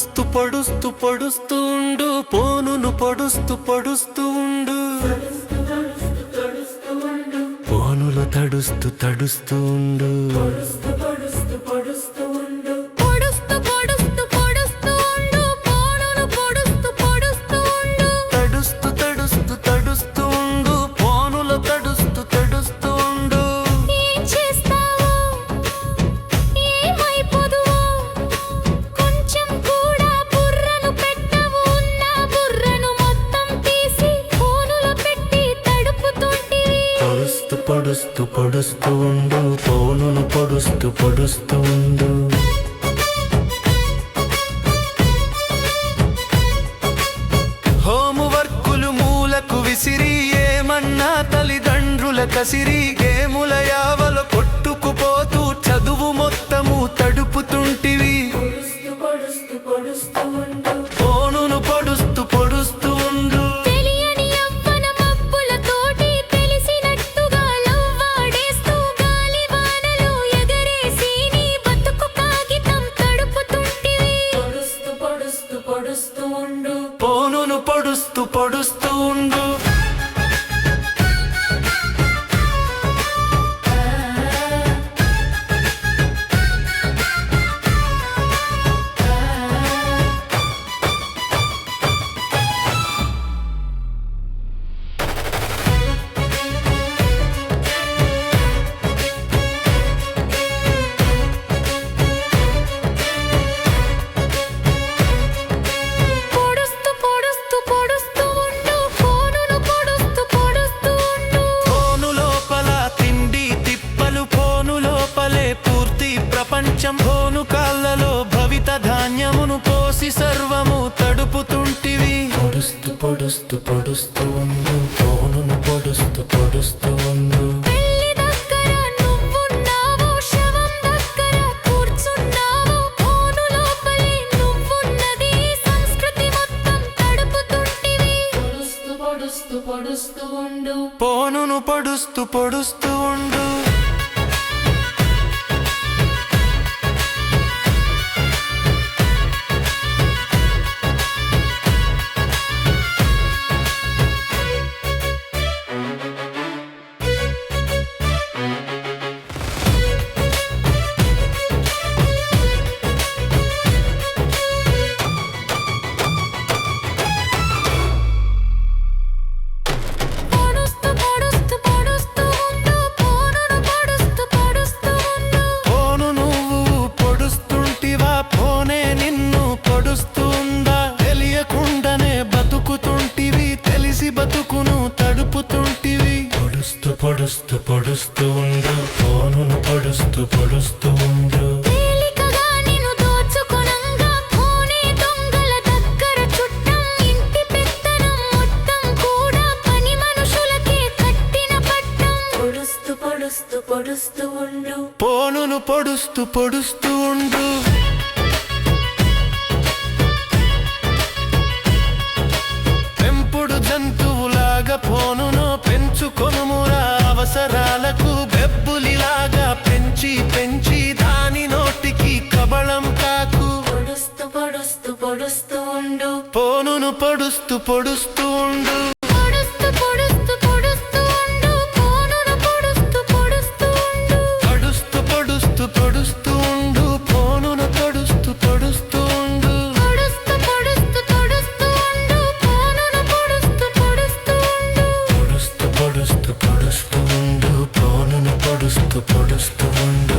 పొడుస్తూ పొడుస్తూ పొడుస్తూ ఉండు పోనును పొడుస్తూ పొడుస్తూ ఉండు. పోనులు తడుస్తూ తడుస్తూ ఉండు. పొడుస్తూ పొడుస్తూ ఉండు పోనును పొడుస్తూ పొడుస్తూ ఉండు. హోంవర్కులు మూలకు విసిరి ఏమన్నా తల్లిదండ్రుల కసిరి గేముల పొడుస్తూ పొడుస్తూ ఉండు. ఫోను కాళ్ళలో భవిత ధాన్యమును పోసి సర్వము తడుపుతుంటివి. పొడుస్తూ పొడుస్తూ పొడుస్తూ ఉండు ఫోనును పొడుస్తూ పొడుస్తూ ఉండు. పొడుస్తూ పొడుస్తూ ఉండు. ఫోనును పొడుస్తూ పొడుస్తూ ఉండు. పొడుస్తూ పొడుస్తూ ఉండు ఫోనును పొడుస్తూ పొడుస్తూ ఉండు. ఫోనే పొడుస్తూ పొడుస్తూ పొడుస్తూ ఉండు. ఫోనును పొడుస్తూ పొడుస్తూ ఉండు. పెంపుడు జంతువులాగా ఫోనును పెంచుకొనుమురా. అవసరాలకు బెబ్బులిలాగా పెంచి పెంచి దాని నోటికి కబళం కాకు. పొడుస్తూ పొడుస్తూ పొడుస్తూ ఉండు. ఫోనును పొడుస్తూ పొడుస్తూ పొడుస్తూ పొడుస్తూ ఉండు.